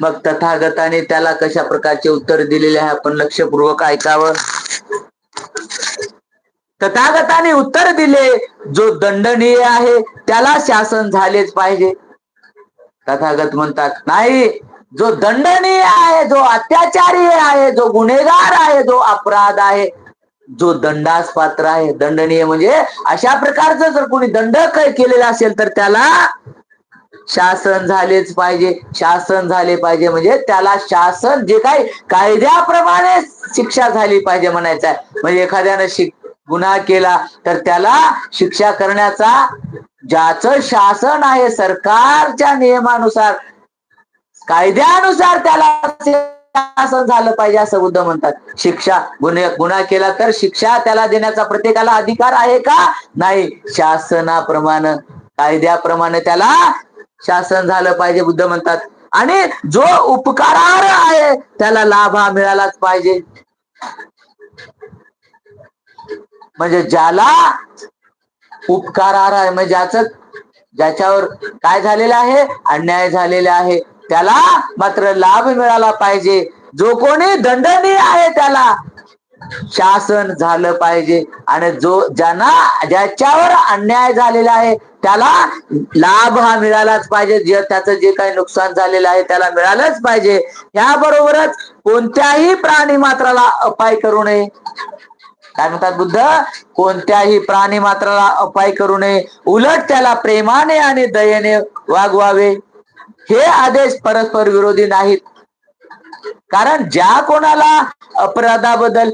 मग तथागताने त्याला कशा प्रकारचे उत्तर दिलेले आहे आपण लक्षपूर्वक ऐकावं? तथागताने उत्तर दिले जो दंडनीय आहे त्याला शासन झालेच पाहिजे. तथागत म्हणतात नाही जो दंडनीय आहे जो अत्याचारी आहे जो गुन्हेगार आहे जो अपराध आहे जो दंडास पात्र आहे. दंडनीय म्हणजे अशा प्रकारचं जर कोणी दंड केलेला असेल तर त्याला शासन झालेच पाहिजे शासन झाले पाहिजे. म्हणजे त्याला शासन जे काही कायद्याप्रमाणे शिक्षा झाली पाहिजे म्हणायचं आहे म्हणजे एखाद्यानं शिक गुन्हा केला तर त्याला शिक्षा करण्याचा ज्याचं शासन आहे सरकारच्या नियमानुसार कायद्यानुसार त्याला शासन झालं पाहिजे असं बुद्ध म्हणतात. शिक्षा गुन्हे गुन्हा केला तर शिक्षा त्याला देण्याचा प्रत्येकाला अधिकार आहे का? नाही. शासनाप्रमाणे कायद्याप्रमाणे त्याला शासन झालं पाहिजे बुद्ध म्हणतात. आणि जो उपकारार आहे त्याला लाभ हा मिळालाच पाहिजे. म्हणजे ज्याला उपकारार आहे म्हणजे ज्याचं ज्याच्यावर काय झालेलं आहे? अन्याय झालेला आहे. त्याला मात्र लाभ मिळाला पाहिजे. जो कोणी दंडनीय आहे त्याला शासन झालं पाहिजे. आणि जो ज्यांना ज्याच्यावर अन्याय झालेला आहे त्याला लाभ हा मिळालाच पाहिजे. जे त्याचं जे काही नुकसान झालेलं आहे त्याला मिळालंच पाहिजे. याबरोबरच कोणत्याही प्राणी मात्राला अपाय करू नये. काय म्हणतात बुद्ध? कोणत्याही प्राणी मात्राला अपाय करू नये. उलट त्याला प्रेमाने आणि दयेने वागवावे. हे आदेश परस्पर विरोधी नाहीत. कारण ज्या कोणाला अपराधाबद्दल